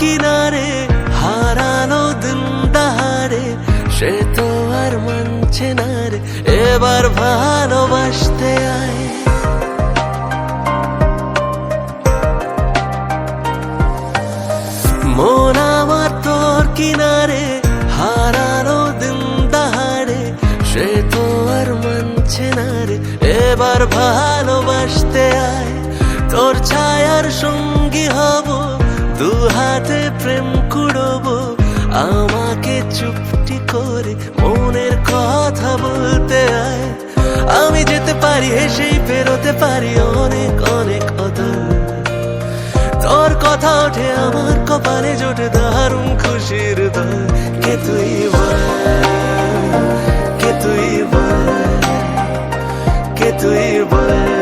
কিনারে হারানো দিন দাহারে সে তো আর মানছে না রে, এবার ভালোবাসতে আয়। মন আমার তোর কিনারে হারানো দিন দাহারে সে তো আর মানছে না রে, এবার ভালোবাসতে আয়। তোর ছায়ার সঙ্গী হব দু হাতে প্রেম কুড়ব, আমাকে চুপটি করে মনের কথা বলতে আয়। আমি যেতে পারি, হেসেই বেরোতে পারি অনেক অনেক অদূর। তোর কথা ওঠে আমার কপালে, জোটে দারুণ খুশির দল। কে তুই কে তুই কে তুই বল?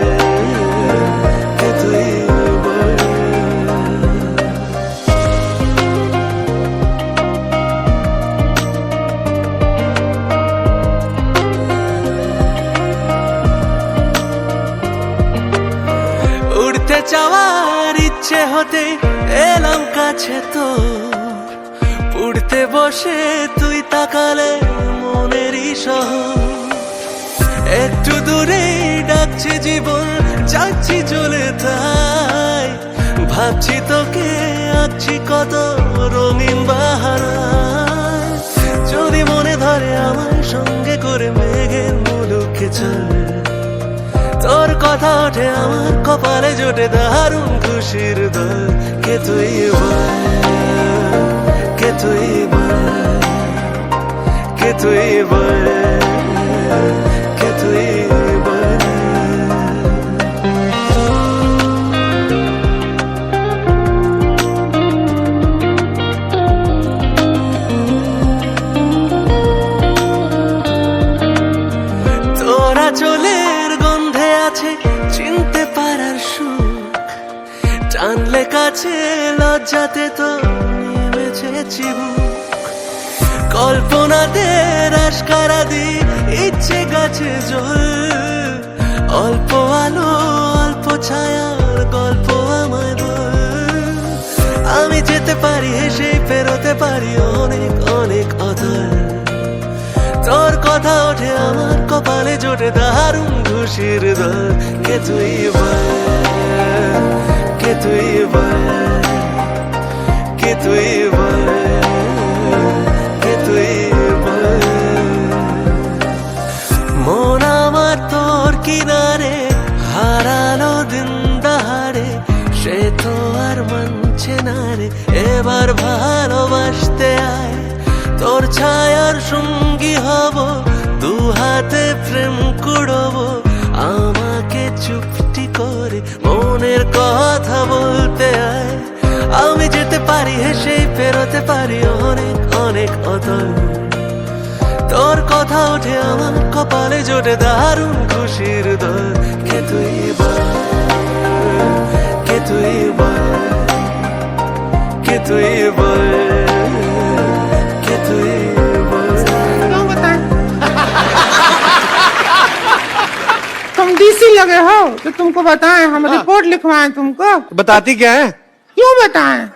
উড়তে চাওয়ার ইচ্ছে হতে এলাম কাছে তো। উড়তে বসে তুই তাকালে মনেরই শহর একটু দূরে ডাকছে জীবন যাচ্ছি চলে তাই। ভাবছি তোকে আছি কত রঙিন বাহারা যদি মনে ধরে আমার সঙ্গে করে মেঘের মুলুকে চল ওঠে আমার কপালে জোটে দারুণ খুশির দল কে তুই কে তুই কে তুই টানলে কাছে, লজ্জাতে তো নেমেছে চিবুক। কল্পনাতে রাসকারা দি ইচ্ছে গাছে জল। অল্প আলো, অল্প ছায়ার গল্প বল। আমি যেতে পারি, হেসে পেরোতে পারি অনেক অনেক অধর তোর কথা ওঠে আমার জোটে দারুণ খুশির দল কে তুই কে তুই কে তুই কে তুই মন আমার তোর কিনারে, হারালো দিন দাহারে, সে তো আর মানছে না রে, এবার ভালোবাসতে আয়। তোর ছায়ার সঙ্গী হব দু হাতে প্রেম কুড়ব, আমাকে চুপটি করে, মনের কথা বলতে আয়। আমি যেতে পারি, হেসে পেরোতে পারি, অনেক অনেক অতল। তোর কথা ওঠে আমার কপালে, জোটে দারুণ খুশির দল। কে তুই কে তুই কে তুই বল? लगे हो? तो तुमको बताएँ हम रिपोर्ट लिखवाएँ तुमको। बताती क्या है? क्यों बताएँ?